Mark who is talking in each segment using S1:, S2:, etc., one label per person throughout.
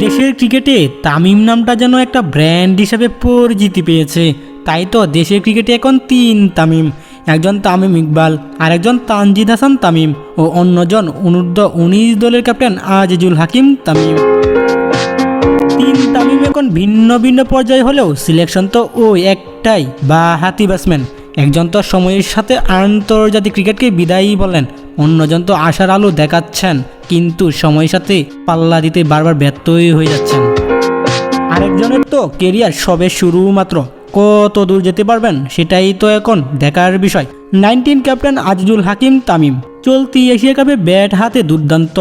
S1: দেশের ক্রিকেটে তামিম নামটা যেন একটা ব্র্যান্ড হিসেবে পরিচিতি পেয়েছে। তাই তো দেশের ক্রিকেটে এখন তিন তামিম, একজন তামিম ইকবাল, আরেকজন তানজিদ হাসান তামিম ও অন্যজন অনূর্ধ্ব উনিশ দলের ক্যাপ্টেন আজিজুল হাকিম তামিম। তিন তামিম এখন ভিন্ন ভিন্ন পর্যায়ে হলেও সিলেকশন তো ও একটাই, বা হাতি ব্যাটসম্যান। একজন তো সময়ের সাথে আন্তর্জাতিক ক্রিকেটকে বিদায়ী বলেন অন্যজন তো আশার আলো দেখাচ্ছেন, কিন্তু সময়ের সাথে পাল্লা দিতে বারবার ব্যর্থই হয়ে যাচ্ছেন। আরেকজনের তো কেরিয়ার সবে শুরু মাত্র কত দূর যেতে পারবেন, সেটাই তো এখন দেখার বিষয়। Nineteen captain Azizul Hakim Tamim. চলতি এশিয়া কাপে ব্যাট হাতে দুর্দান্ত।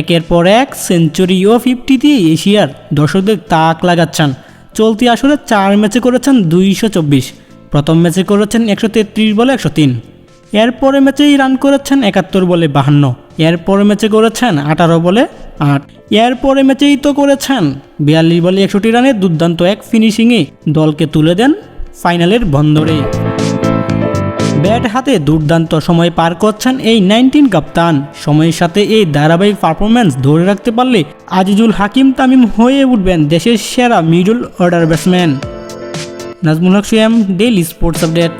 S1: একের পর এক সেঞ্চুরি ও ফিফটিতে এশিয়ার দর্শকদের তাক লাগাচ্ছেন। চলতি আসলে চার ম্যাচে করেছেন দুইশো চব্বিশ। প্রথম ম্যাচে করেছেন একশো তেত্রিশ বলে একশো তিন। এরপরে ম্যাচেই রান করেছেন একাত্তর বলে বাহান্ন। এরপরে ম্যাচে করেছেন আঠারো বলে আট। এরপরে ম্যাচেই তো করেছেন বিয়াল্লিশ বলে একষট্টি রানে দুর্দান্ত এক ফিনিশিংয়ে দলকে তুলে দেন ফাইনালের বন্দরে। ব্যাট হাতে দুর্দান্ত সময় পার করছেন এই নাইনটিন কাপ্তান। সময়ের সাথে এই ধারাবাহিক পারফরম্যান্স ধরে রাখতে পারলে আজিজুল হাকিম তামিম হয়ে উঠবেন দেশের সেরা middle order batsman. Nazmul Haque সুয়াম daily sports update.